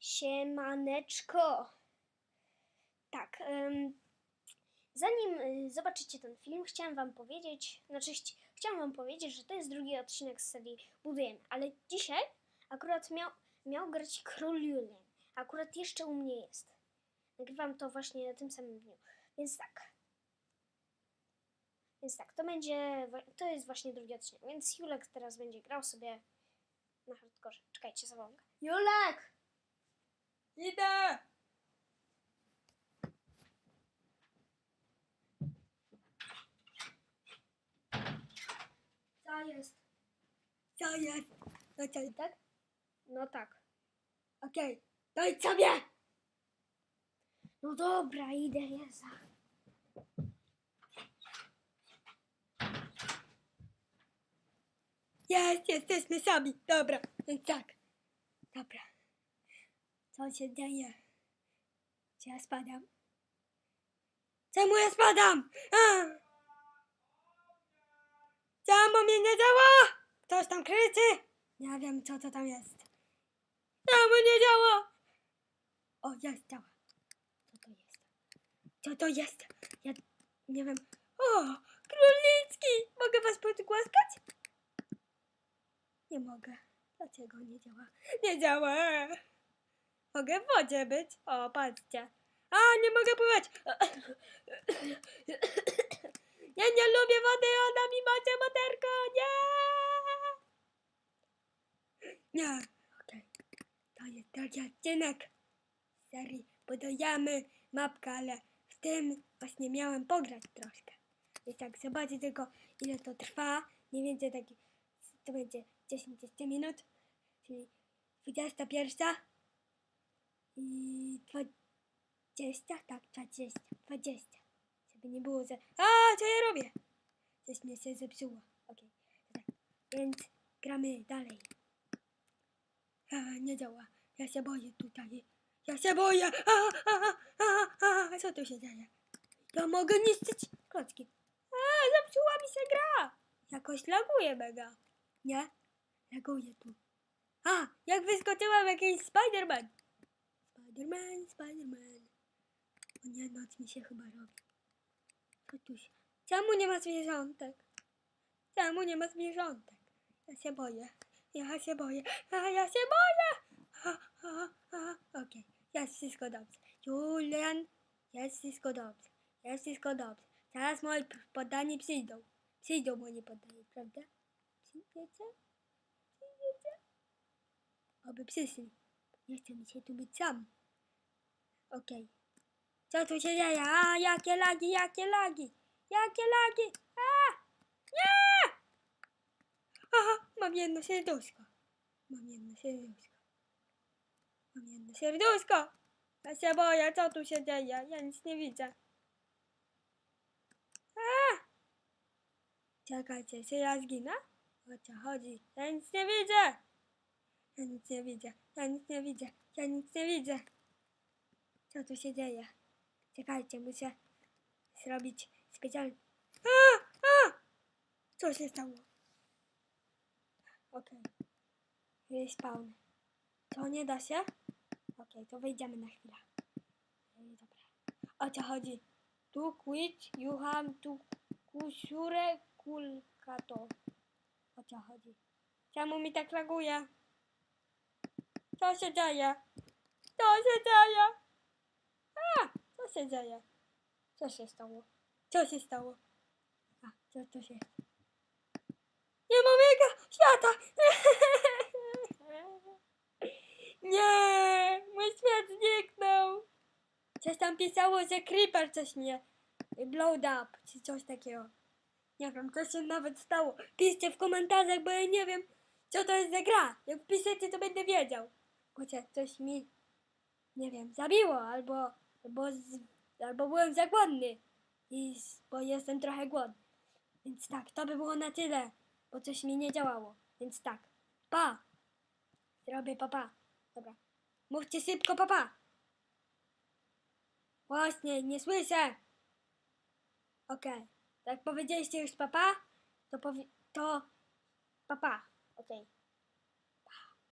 Siemaneczko. Tak, em, zanim y, zobaczycie ten film, chciałam wam powiedzieć, znaczy chci- chciałam wam powiedzieć, że to jest drugi odcinek z serii Budujemy, ale dzisiaj akurat miał, miał grać Król Julian. Akurat jeszcze u mnie jest. Nagrywam to właśnie na tym samym dniu. Więc tak. Więc tak, to będzie, to jest właśnie drugi odcinek, więc Julek teraz będzie grał sobie na hardkorze. Czekajcie, go. Julek! Idę! Co jest? Co jest? No co, tak? No tak. Okej, to idź sobie! No dobra, idę, Jeza. Jest, jesteśmy sami. Dobra, więc tak. Dobra. Co się dzieje? Czy ja spadam? Czemu ja spadam? A! Czemu mnie nie działa? Ktoś tam krzyczy? Nie wiem, co to tam jest. Czemu nie działa? O, jest, działa. Co to jest? Co to jest? Ja nie wiem. O, królicki! Mogę was podgłaskać? Nie mogę. Dlaczego nie działa? Nie działa. Mogę w wodzie być. O, patrzcie. A, nie mogę pływać. Ja nie lubię wody, ona mi macie moterko. Nie. Nie. Okej. To jest drugi odcinek serii budujemy mapkę, ale w tym właśnie miałem pograć troszkę. Więc tak, zobaczcie tylko ile to trwa. Mniej więcej taki, to będzie 10 jeszcze minut, czyli 21 i 20, tak, 20, 20. Żeby nie było, że... A, co ja robię? Coś mnie się zepsuło. Okej, tak. Więc gramy dalej. A, nie działa. Ja się boję tutaj. Ja się boję. A, a, a, a, co tu się dzieje? Ja mogę niszczyć klocki. A, zepsuła mi się gra. Jakoś laguje mega. Nie? Laguje tu. A, jak wyskoczyłam jakiś Spider-Man. Spider-Man, Spider-Man. O nie, noc mi się chyba robi. Się... Czemu nie ma zwierzątek? Czemu nie ma zwierzątek? Ja się boję. Ja się boję. A, ja się boję. A, a, a. Okej, jest wszystko dobrze. Julian, jest wszystko dobrze. Jest wszystko dobrze. Zaraz moi poddani przyjdą. Przyjdą moi poddani, prawda? Przyjdziecie? Przyjdziecie? Oby przyszli. Nie chce mi się tu być sam. Okej. Co tu się dzieje? A, jakie lagi, jakie lagi? Jakie lagi? A! Nie! Aha, mam jedno serduszko. Mam jedno serduszko. Mam jedno serduszko. Ja się boję, co tu się dzieje? Ja nic nie widzę. A! Czekajcie, czy ja zginę? O co chodzi? Ja nic nie widzę. Ja nic nie widzę. Ja nic nie widzę. Ja nic nie widzę. Co tu się dzieje? Czekajcie, muszę zrobić specjalnie. A! A! Co się stało? Okej. Okay. Spawn. To nie da się? Okej, to wyjdziemy na chwilę. Dobra. O co chodzi? Tu quit, you have tu kusure kulkato. O co chodzi? Czemu mi tak laguje? Co się dzieje? Co się dzieje? Się dzieje? Co się stało? Co się stało? A, co to się... Nie mam jego świata! Nie! Mój świat zniknął! Coś tam pisało, że Creeper coś mnie blowed up, czy coś takiego. Nie wiem, co się nawet stało. Piszcie w komentarzach, bo ja nie wiem, co to jest za gra. Jak piszecie, to będę wiedział. Chociaż coś mi, nie wiem, zabiło, albo, albo, z, albo byłem za głodny. I, bo jestem trochę głodny. Więc tak, to by było na tyle, bo coś mi nie działało. Więc tak, pa! Zrobię papa. Dobra. Mówcie szybko papa. Właśnie, nie słyszę. Okej. Tak powiedzieliście już papa, to powi- to papa. Okej.